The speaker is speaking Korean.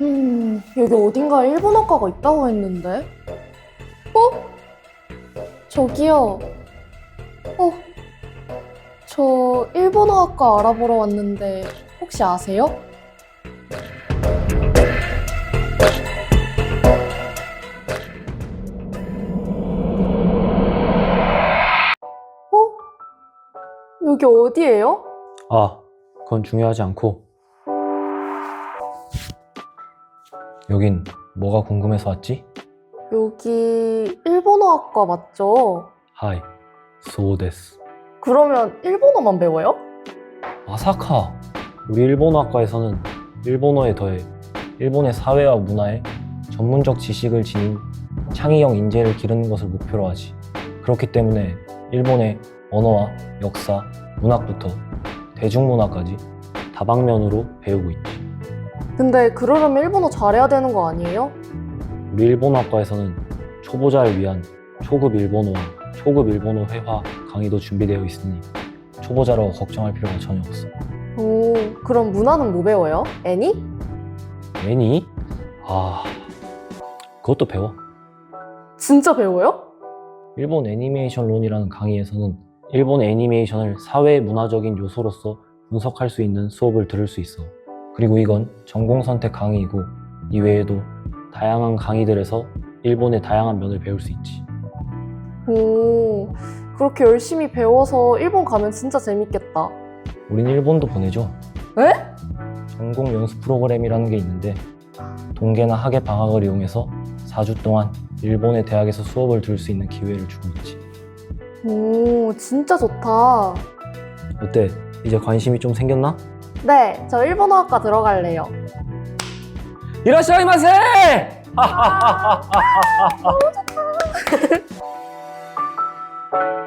음, 여기 어딘가에 일본어과가 있다고 했는데? 어? 저기요. 어? 저 일본어학과 알아보러 왔는데 혹시 아세요? 여기 어디예요? 아, 그건 중요하지 않고. 여긴 뭐가 궁금해서 왔지? 여기 일본어학과 맞죠? 하이, 소데스. 그러면 일본어만 배워요? 아사카. 우리 일본어학과에서는 일본어에 더해 일본의 사회와 문화에 전문적 지식을 지닌 창의형 인재를 기르는 것을 목표로 하지. 그렇기 때문에 일본의 언어와 역사, 문학부터 대중문화까지 다방면으로 배우고 있지. 근데 그러려면 일본어 잘해야 되는 거 아니에요? 우리 일본어학과에서는 초보자를 위한 초급 일본어와 초급 일본어 회화 강의도 준비되어 있으니 초보자라고 걱정할 필요가 전혀 없어. 오, 그럼 문화는 뭐 배워요? 애니? 애니? 아, 그것도 배워. 진짜 배워요? 일본 애니메이션론이라는 강의에서는 일본 애니메이션을 사회 문화적인 요소로서 분석할 수 있는 수업을 들을 수 있어. 그리고 이건 전공 선택 강의이고 이외에도 다양한 강의들에서 일본의 다양한 면을 배울 수 있지. 오, 그렇게 열심히 배워서 일본 가면 진짜 재밌겠다. 우린 일본도 보내줘. 에? 전공 연수 프로그램이라는 게 있는데 동계나 학예 방학을 이용해서 4주 동안 일본의 대학에서 수업을 들을 수 있는 기회를 주고 있지. 오, 진짜 좋다. 어때? 이제 관심이 좀 생겼나? 네, 저 일본어학과 들어갈래요. 이라시아이 마세! 아, 너무 좋다.